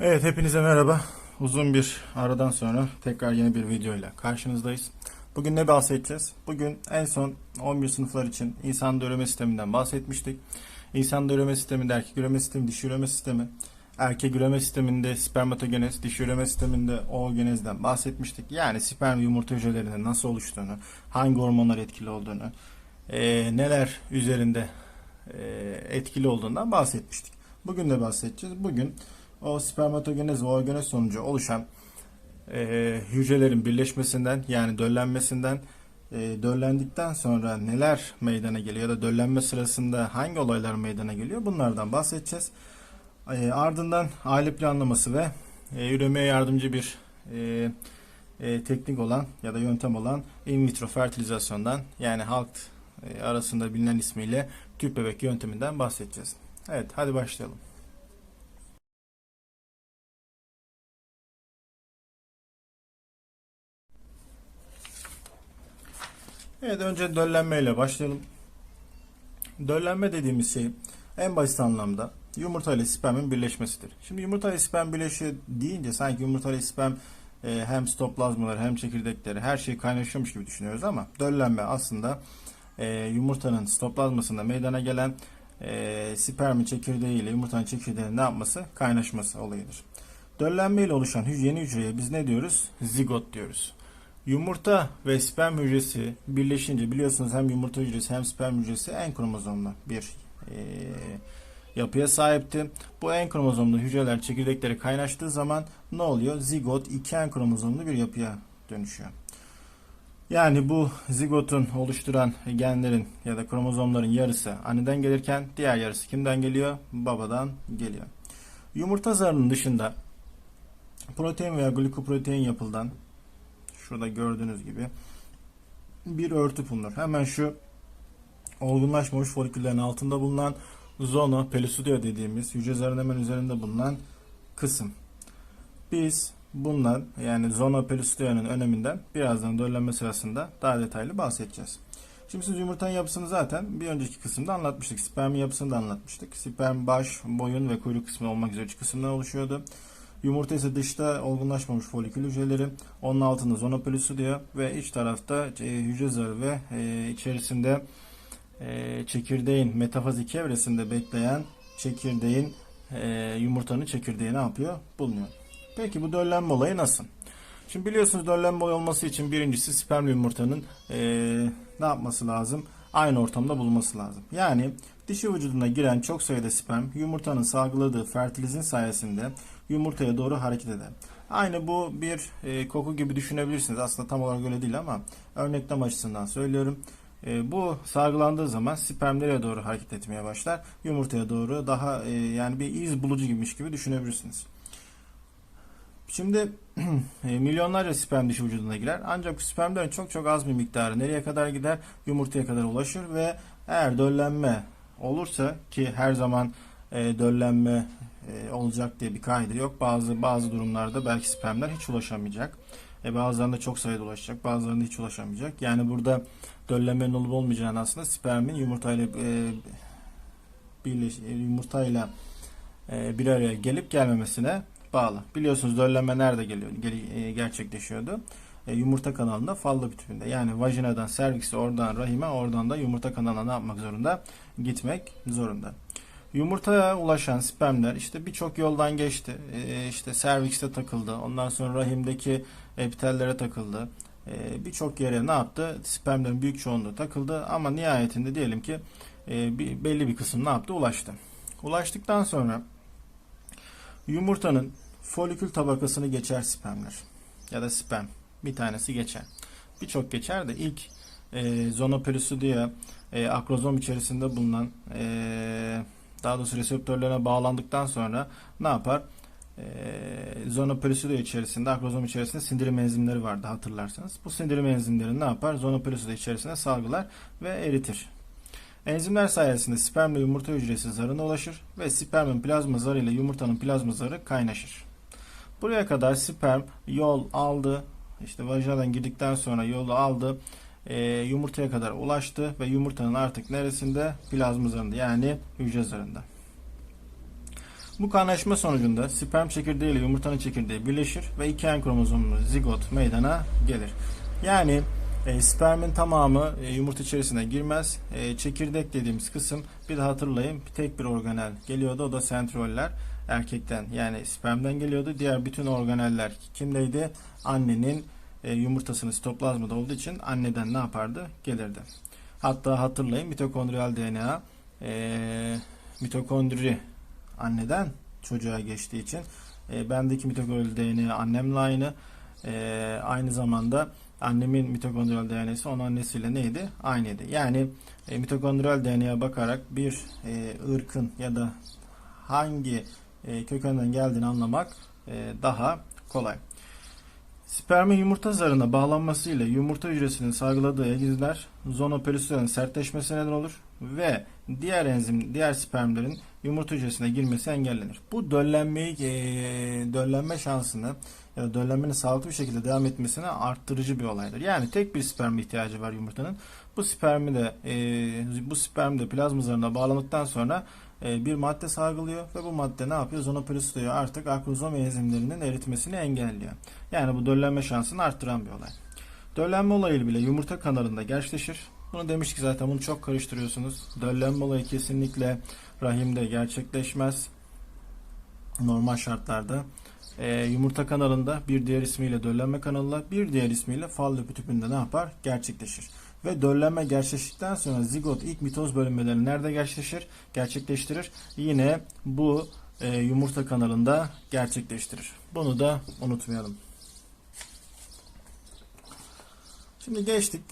Evet hepinize merhaba. Uzun bir aradan sonra tekrar yeni bir videoyla karşınızdayız. Bugün ne bahsedeceğiz? Bugün en son 11 sınıflar için insan üreme sisteminden bahsetmiştik. İnsan üreme sisteminde erkek üreme sistemi, dişi üreme sistemi. Erkek üreme sisteminde spermatogenez, dişi üreme sisteminde oogenezden bahsetmiştik. Yani sperm yumurta hücrelerinin nasıl oluştuğunu, hangi hormonlar etkili olduğunu, eee, neler üzerinde eee, etkili olduğundan bahsetmiştik. Bugün de bahsedeceğiz. Bugün o spermatogenez ve oogenez sonucu oluşan e, hücrelerin birleşmesinden yani döllenmesinden e, döllendikten sonra neler meydana geliyor ya da döllenme sırasında hangi olaylar meydana geliyor bunlardan bahsedeceğiz. E, ardından aile planlaması ve e, üremeye yardımcı bir e, e, teknik olan ya da yöntem olan in vitro fertilizasyondan yani halk e, arasında bilinen ismiyle tüp bebek yönteminden bahsedeceğiz. Evet hadi başlayalım. Evet önce döllenmeyle başlayalım. Döllenme dediğimiz şey en basit anlamda yumurta ile spermin birleşmesidir. Şimdi yumurta ile sperm birleşiyor deyince sanki yumurta ile sperm e, hem stoplazmaları hem çekirdekleri her şey kaynaşıyormuş gibi düşünüyoruz ama döllenme aslında e, yumurtanın stoplazmasında meydana gelen e, spermin çekirdeği ile yumurtanın çekirdeğinin ne yapması? Kaynaşması olayıdır. Döllenme ile oluşan yeni hücreye biz ne diyoruz? Zigot diyoruz. Yumurta ve sperm hücresi birleşince biliyorsunuz hem yumurta hücresi hem sperm hücresi en kromozomlu bir e, yapıya sahipti. Bu en kromozomlu hücreler çekirdekleri kaynaştığı zaman ne oluyor? Zigot iki en kromozomlu bir yapıya dönüşüyor. Yani bu zigotun oluşturan genlerin ya da kromozomların yarısı anneden gelirken diğer yarısı kimden geliyor? Babadan geliyor. Yumurta zarının dışında protein veya glikoprotein yapıldan şurada gördüğünüz gibi bir örtü bulunur. Hemen şu olgunlaşmamış foliküllerin altında bulunan zona pellucidia dediğimiz hücre zarının hemen üzerinde bulunan kısım. Biz bundan yani zona pellucidia'nın öneminden birazdan döllenme sırasında daha detaylı bahsedeceğiz. Şimdi siz yumurtanın yapısını zaten bir önceki kısımda anlatmıştık. Sperm yapısını da anlatmıştık. Sperm baş, boyun ve kuyruk kısmı olmak üzere üç kısımdan oluşuyordu. Yumurta ise dışta olgunlaşmamış folikül hücreleri, onun altında zona pellucidia ve iç tarafta e, hücre zarı ve içerisinde e, çekirdeğin metafazik evresinde bekleyen çekirdeğin e, yumurtanın çekirdeği ne yapıyor? Bulunuyor. Peki bu döllenme olayı nasıl? Şimdi biliyorsunuz döllenme olayı olması için birincisi sperm yumurtanın ne yapması lazım? Aynı ortamda bulunması lazım. Yani dişi vücuduna giren çok sayıda sperm yumurtanın salgıladığı fertilizin sayesinde yumurtaya doğru hareket eder. Aynı bu bir e, koku gibi düşünebilirsiniz. Aslında tam olarak öyle değil ama örneklem açısından söylüyorum. E, bu salgılandığı zaman sperm nereye doğru hareket etmeye başlar? Yumurtaya doğru daha e, yani bir iz bulucu gibiymiş gibi düşünebilirsiniz. Şimdi e, milyonlarca sperm dişi vücuduna girer. Ancak spermlerin çok çok az bir miktarı nereye kadar gider? Yumurtaya kadar ulaşır ve eğer döllenme olursa ki her zaman e, döllenme e, olacak diye bir kaide yok. Bazı bazı durumlarda belki spermler hiç ulaşamayacak. E, bazılarında çok sayıda ulaşacak, bazılarında hiç ulaşamayacak. Yani burada döllenmenin olup olmayacağını aslında spermin yumurtayla e, birleş, e, yumurtayla e, bir araya gelip gelmemesine bağlı. Biliyorsunuz döllenme nerede geliyor, gel- e, gerçekleşiyordu? Yumurta kanalında fallopi tüpünde. Yani vajinadan servise, oradan rahime, oradan da yumurta kanalına ne yapmak zorunda? Gitmek zorunda. Yumurtaya ulaşan spermler işte birçok yoldan geçti. E, işte servikste takıldı. Ondan sonra rahimdeki epitellere takıldı. E, birçok yere ne yaptı? Spermlerin büyük çoğunluğu takıldı ama nihayetinde diyelim ki e, bir, belli bir kısım ne yaptı? Ulaştı. Ulaştıktan sonra yumurtanın folikül tabakasını geçer spermler. Ya da sperm. Bir tanesi geçer. Birçok geçer de ilk e, zona pellucidia e, akrozom içerisinde bulunan e, daha doğrusu reseptörlerine bağlandıktan sonra ne yapar? E, zona pellucidia içerisinde, akrozom içerisinde sindirim enzimleri vardı hatırlarsanız. Bu sindirim enzimleri ne yapar? Zona pellucidia içerisinde salgılar ve eritir. Enzimler sayesinde spermle yumurta hücresi zarına ulaşır ve spermin plazma zarı ile yumurtanın plazma zarı kaynaşır. Buraya kadar sperm yol aldı, işte vajinadan girdikten sonra yolu aldı, e, yumurtaya kadar ulaştı ve yumurtanın artık neresinde? Plazma zarında yani hücre zarında. Bu kaynaşma sonucunda sperm çekirdeği ile yumurtanın çekirdeği birleşir ve iki en kromozomlu zigot meydana gelir. Yani e, spermin tamamı e, yumurta içerisine girmez. E, çekirdek dediğimiz kısım bir de hatırlayın tek bir organel geliyordu o da sentrioller erkekten yani spermden geliyordu. Diğer bütün organeller kimdeydi? Annenin e, yumurtasının sitoplazmada olduğu için anneden ne yapardı? Gelirdi. Hatta hatırlayın mitokondriyal DNA e, mitokondri anneden çocuğa geçtiği için e, bendeki mitokondriyal DNA annemle aynı. E, aynı zamanda annemin mitokondriyal DNA'sı onun annesiyle neydi? Aynıydı. Yani e, mitokondriyal DNA'ya bakarak bir e, ırkın ya da hangi e, kökenden geldiğini anlamak e, daha kolay. Spermin yumurta zarına bağlanmasıyla yumurta hücresinin salgıladığı egzizler zonoperisitlerin sertleşmesine neden olur ve diğer enzim, diğer spermlerin yumurta hücresine girmesi engellenir. Bu döllenmeyi, e, döllenme şansını ya da döllenmenin sağlıklı bir şekilde devam etmesine arttırıcı bir olaydır. Yani tek bir sperm ihtiyacı var yumurtanın. Bu spermi de e, bu sperm de plazma zarına bağlandıktan sonra bir madde salgılıyor ve bu madde ne yapıyor? Zonoperisitoyu artık akrozom enzimlerinin eritmesini engelliyor. Yani bu döllenme şansını arttıran bir olay. Döllenme olayı bile yumurta kanalında gerçekleşir. Bunu demiş ki zaten bunu çok karıştırıyorsunuz. Döllenme olayı kesinlikle rahimde gerçekleşmez. Normal şartlarda. E, yumurta kanalında bir diğer ismiyle döllenme kanalıyla bir diğer ismiyle fallopi tüpünde ne yapar? Gerçekleşir. Ve döllenme gerçekleştikten sonra zigot ilk mitoz bölünmelerini nerede gerçekleşir? Gerçekleştirir. Yine bu e, yumurta kanalında gerçekleştirir. Bunu da unutmayalım. Şimdi geçtik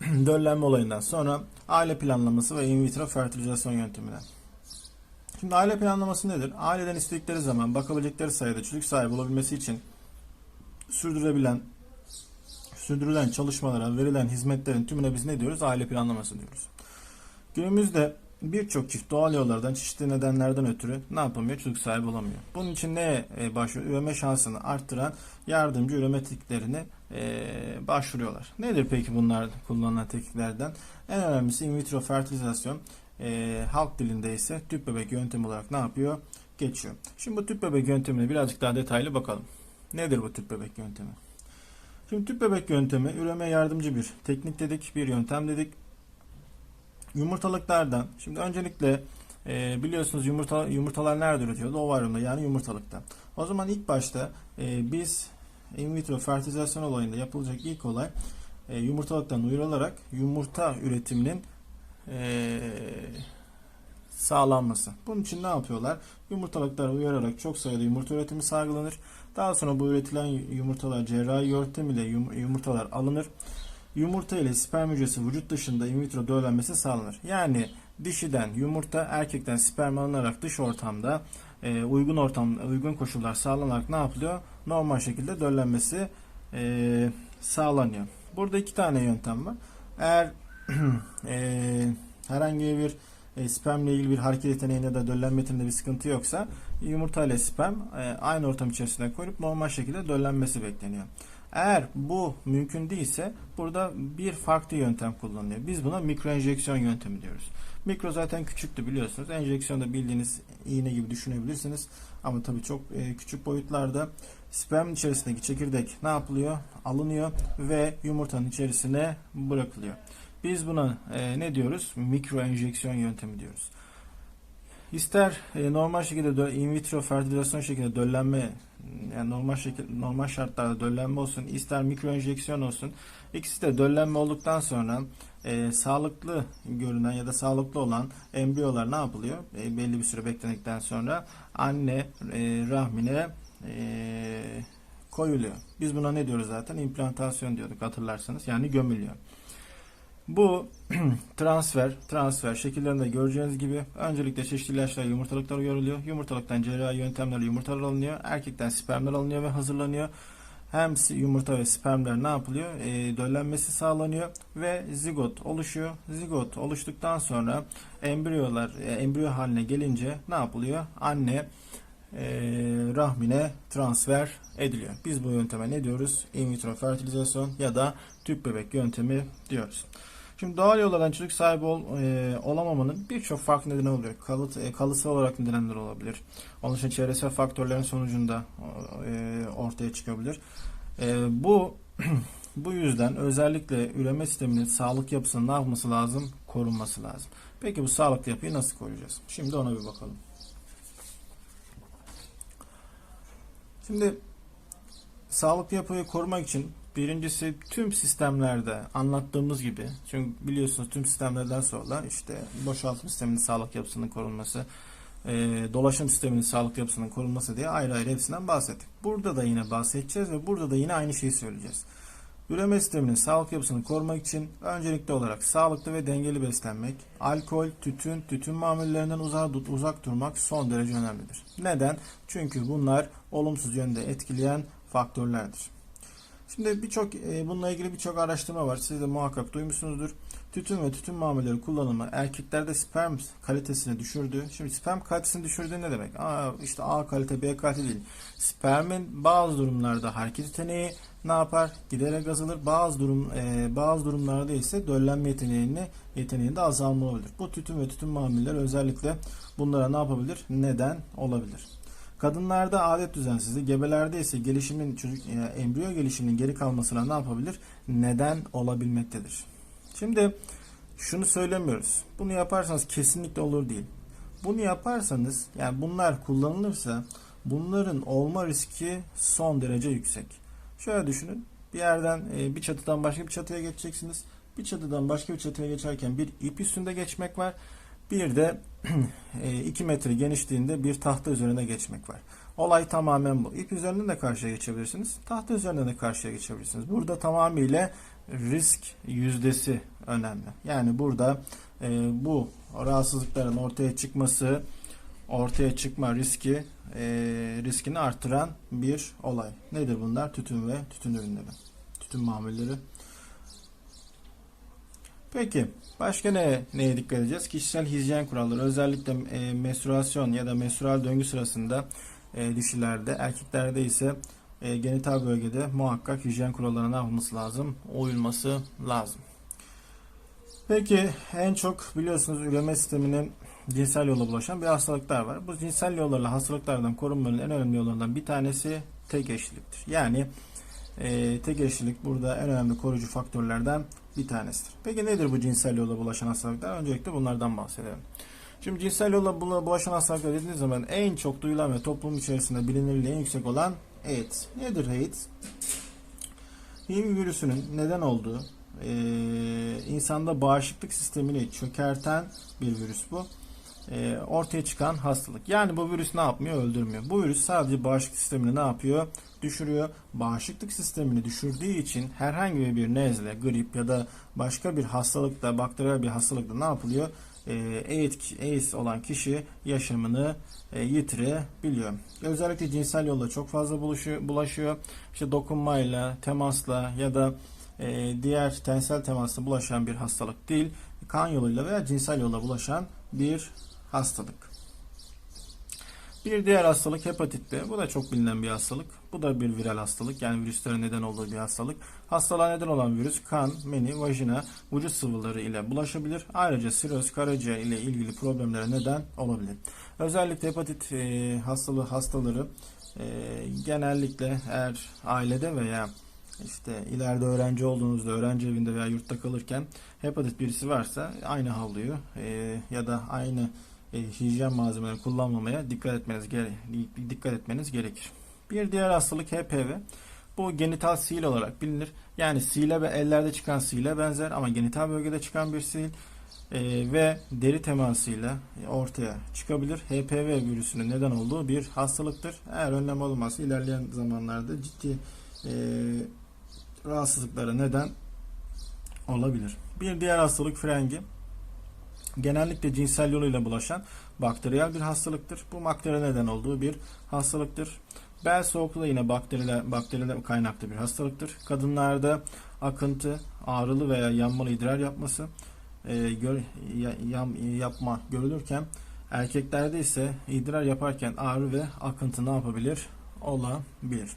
döllenme olayından sonra aile planlaması ve in vitro fertilizasyon yöntemine. Şimdi aile planlaması nedir? Aileden istedikleri zaman bakabilecekleri sayıda çocuk sahibi olabilmesi için sürdürebilen sürdürülen çalışmalara, verilen hizmetlerin tümüne biz ne diyoruz? Aile planlaması diyoruz. Günümüzde birçok çift doğal yollardan, çeşitli nedenlerden ötürü ne yapamıyor? Çocuk sahibi olamıyor. Bunun için neye e, başvuruyor? Üreme şansını arttıran yardımcı üreme tekniklerini e, başvuruyorlar. Nedir peki bunlar kullanılan tekniklerden? En önemlisi in vitro fertilizasyon. E, halk dilinde ise tüp bebek yöntemi olarak ne yapıyor? Geçiyor. Şimdi bu tüp bebek yöntemine birazcık daha detaylı bakalım. Nedir bu tüp bebek yöntemi? Şimdi tüp bebek yöntemi üreme yardımcı bir teknik dedik, bir yöntem dedik. Yumurtalıklardan, şimdi öncelikle e, biliyorsunuz yumurta yumurtalar nerede üretiyordu? Ovaryumda yani yumurtalıkta. O zaman ilk başta e, biz in vitro fertilizasyon olayında yapılacak ilk olay e, yumurtalıktan uyarılarak yumurta üretiminin e, sağlanması. Bunun için ne yapıyorlar? Yumurtalıklara uyararak çok sayıda yumurta üretimi sağlanır. Daha sonra bu üretilen yumurtalar cerrahi yöntem ile yum- yumurtalar alınır. Yumurta ile sperm hücresi vücut dışında in vitro döllenmesi sağlanır. Yani dişiden yumurta erkekten sperm alınarak dış ortamda e, uygun ortam uygun koşullar sağlanarak ne yapılıyor? Normal şekilde döllenmesi e, sağlanıyor. Burada iki tane yöntem var. Eğer e, herhangi bir e, spermle ilgili bir hareket yeteneğinde da döllenme yeteneğinde bir sıkıntı yoksa yumurta ile sperm e, aynı ortam içerisinde koyup normal şekilde döllenmesi bekleniyor. Eğer bu mümkün değilse burada bir farklı yöntem kullanılıyor. Biz buna mikro enjeksiyon yöntemi diyoruz. Mikro zaten küçüktü biliyorsunuz. Enjeksiyonda bildiğiniz iğne gibi düşünebilirsiniz. Ama tabii çok e, küçük boyutlarda sperm içerisindeki çekirdek ne yapılıyor? Alınıyor ve yumurtanın içerisine bırakılıyor. Biz buna e, ne diyoruz? Mikro enjeksiyon yöntemi diyoruz. İster e, normal şekilde in vitro fertilizasyon şekilde döllenme yani normal şekilde normal şartlarda döllenme olsun, ister mikro enjeksiyon olsun. İkisi de döllenme olduktan sonra e, sağlıklı görünen ya da sağlıklı olan embriyolar ne yapılıyor? E, belli bir süre bekledikten sonra anne e, rahmine e, koyuluyor. Biz buna ne diyoruz zaten? İmplantasyon diyorduk hatırlarsanız. Yani gömülüyor. Bu transfer, transfer şekillerinde göreceğiniz gibi öncelikle çeşitli ilaçlar yumurtalıklar uyarılıyor. Yumurtalıktan cerrahi yöntemlerle yumurtalar alınıyor. Erkekten spermler alınıyor ve hazırlanıyor. Hem yumurta ve spermler ne yapılıyor? E, döllenmesi sağlanıyor ve zigot oluşuyor. Zigot oluştuktan sonra embriyolar e, embriyo haline gelince ne yapılıyor? Anne e, rahmine transfer ediliyor. Biz bu yönteme ne diyoruz? In vitro fertilizasyon ya da tüp bebek yöntemi diyoruz. Şimdi doğal yollardan çocuk sahibi ol, e, olamamanın birçok farklı nedeni oluyor. Kalıt, e, kalıtsal olarak nedenler olabilir. Onun için çevresel faktörlerin sonucunda e, ortaya çıkabilir. E, bu bu yüzden özellikle üreme sisteminin sağlık yapısının ne yapması lazım? Korunması lazım. Peki bu sağlıklı yapıyı nasıl koruyacağız? Şimdi ona bir bakalım. Şimdi sağlıklı yapıyı korumak için birincisi tüm sistemlerde anlattığımız gibi çünkü biliyorsunuz tüm sistemlerden sonra işte boşaltım sisteminin sağlık yapısının korunması, e, dolaşım sisteminin sağlık yapısının korunması diye ayrı ayrı hepsinden bahsettik. Burada da yine bahsedeceğiz ve burada da yine aynı şeyi söyleyeceğiz. Üreme sisteminin sağlık yapısını korumak için öncelikli olarak sağlıklı ve dengeli beslenmek, alkol, tütün, tütün mamullerinden uzak, uzak durmak son derece önemlidir. Neden? Çünkü bunlar olumsuz yönde etkileyen faktörlerdir. Şimdi birçok e, bununla ilgili birçok araştırma var. Siz de muhakkak duymuşsunuzdur. Tütün ve tütün mamulleri kullanımı erkeklerde sperm kalitesini düşürdü. Şimdi sperm kalitesini düşürdüğü ne demek? Aa, işte A kalite, B kalite değil. Spermin bazı durumlarda hareket yeteneği ne yapar? Giderek azalır. Bazı durum e, bazı durumlarda ise döllenme yeteneğini yeteneğinde azalma olabilir. Bu tütün ve tütün mamulleri özellikle bunlara ne yapabilir? Neden olabilir? Kadınlarda adet düzensizliği, gebelerde ise gelişimin çocuk yani embriyo gelişiminin geri kalmasına ne yapabilir? Neden olabilmektedir. Şimdi şunu söylemiyoruz. Bunu yaparsanız kesinlikle olur değil. Bunu yaparsanız yani bunlar kullanılırsa bunların olma riski son derece yüksek. Şöyle düşünün. Bir yerden e, bir çatıdan başka bir çatıya geçeceksiniz. Bir çatıdan başka bir çatıya geçerken bir ip üstünde geçmek var. Bir de 2 metre genişliğinde bir tahta üzerine geçmek var. Olay tamamen bu. İp üzerinden de karşıya geçebilirsiniz. Tahta üzerinden de karşıya geçebilirsiniz. Burada tamamıyla risk yüzdesi önemli. Yani burada e, bu rahatsızlıkların ortaya çıkması, ortaya çıkma riski e, riskini artıran bir olay. Nedir bunlar? Tütün ve tütün ürünleri. Tütün mamulleri. Peki başka ne neye dikkat edeceğiz? Kişisel hijyen kuralları özellikle e, menstruasyon ya da menstrual döngü sırasında e, dişilerde, erkeklerde ise e, genital bölgede muhakkak hijyen kurallarına ne lazım? Uyulması lazım. Peki en çok biliyorsunuz üreme sisteminin cinsel yolla bulaşan bir hastalıklar var. Bu cinsel yollarla hastalıklardan korunmanın en önemli yollarından bir tanesi tek eşliliktir. Yani e, tek eşlilik burada en önemli koruyucu faktörlerden bir tanesidir. Peki nedir bu cinsel yolla bulaşan hastalıklar? Öncelikle bunlardan bahsedelim. Şimdi cinsel yolla bulaşan hastalıklar dediğiniz zaman en çok duyulan ve toplum içerisinde bilinirliği en yüksek olan AIDS. Nedir AIDS? HIV virüsünün neden olduğu e, insanda bağışıklık sistemini çökerten bir virüs bu. E, ortaya çıkan hastalık. Yani bu virüs ne yapmıyor? Öldürmüyor. Bu virüs sadece bağışıklık sistemini ne yapıyor? Düşürüyor. Bağışıklık sistemini düşürdüğü için herhangi bir nezle, grip ya da başka bir hastalıkta, bakteriyel bir hastalıkta ne yapılıyor? E, AIDS, olan kişi yaşamını e, yitirebiliyor. Özellikle cinsel yolla çok fazla bulaşıyor. İşte dokunmayla, temasla ya da e, diğer tensel temasla bulaşan bir hastalık değil. Kan yoluyla veya cinsel yolla bulaşan bir hastalık. Bir diğer hastalık hepatit B. Bu da çok bilinen bir hastalık. Bu da bir viral hastalık. Yani virüslerin neden olduğu bir hastalık. Hastalığa neden olan virüs kan, meni, vajina, vücut sıvıları ile bulaşabilir. Ayrıca siroz, karaciğer ile ilgili problemlere neden olabilir. Özellikle hepatit e, hastalığı hastaları e, genellikle eğer ailede veya işte ileride öğrenci olduğunuzda, öğrenci evinde veya yurtta kalırken hepatit birisi varsa aynı havluyu e, ya da aynı e, hijyen malzemeleri kullanmamaya dikkat etmeniz gere dikkat etmeniz gerekir. Bir diğer hastalık HPV. Bu genital sil olarak bilinir. Yani sile ve ellerde çıkan sile benzer ama genital bölgede çıkan bir sil e, ve deri temasıyla ortaya çıkabilir. HPV virüsünün neden olduğu bir hastalıktır. Eğer önlem olmazsa ilerleyen zamanlarda ciddi e, rahatsızlıklara neden olabilir. Bir diğer hastalık frengi. Genellikle cinsel yoluyla bulaşan bakteriyel bir hastalıktır. Bu bakteri neden olduğu bir hastalıktır. Bel soğukluğu yine bakteriler, bakteriler kaynaklı bir hastalıktır. Kadınlarda akıntı, ağrılı veya yanmalı idrar yapması e, gör, ya, yam, yapma görülürken erkeklerde ise idrar yaparken ağrı ve akıntı ne yapabilir? Olabilir.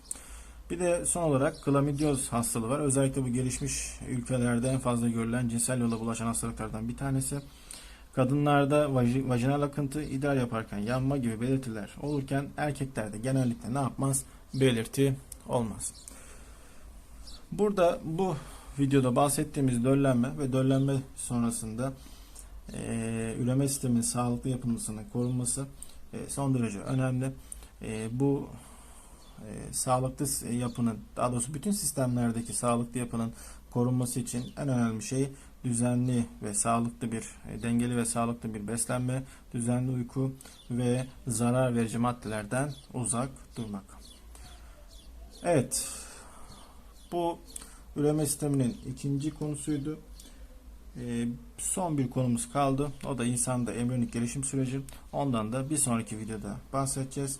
Bir de son olarak klamidyoz hastalığı var. Özellikle bu gelişmiş ülkelerde en fazla görülen cinsel yolla bulaşan hastalıklardan bir tanesi. Kadınlarda vaj- vajinal akıntı, idrar yaparken yanma gibi belirtiler olurken erkeklerde genellikle ne yapmaz? Belirti olmaz. Burada bu videoda bahsettiğimiz döllenme ve döllenme sonrasında eee üreme sisteminin sağlıklı yapılmasının korunması e, son derece önemli. E, bu e, sağlıklı yapının, daha doğrusu bütün sistemlerdeki sağlıklı yapının korunması için en önemli şey düzenli ve sağlıklı bir, e, dengeli ve sağlıklı bir beslenme, düzenli uyku ve zarar verici maddelerden uzak durmak. Evet, bu üreme sisteminin ikinci konusuydu. E, son bir konumuz kaldı. O da insanda embriyonik gelişim süreci. Ondan da bir sonraki videoda bahsedeceğiz.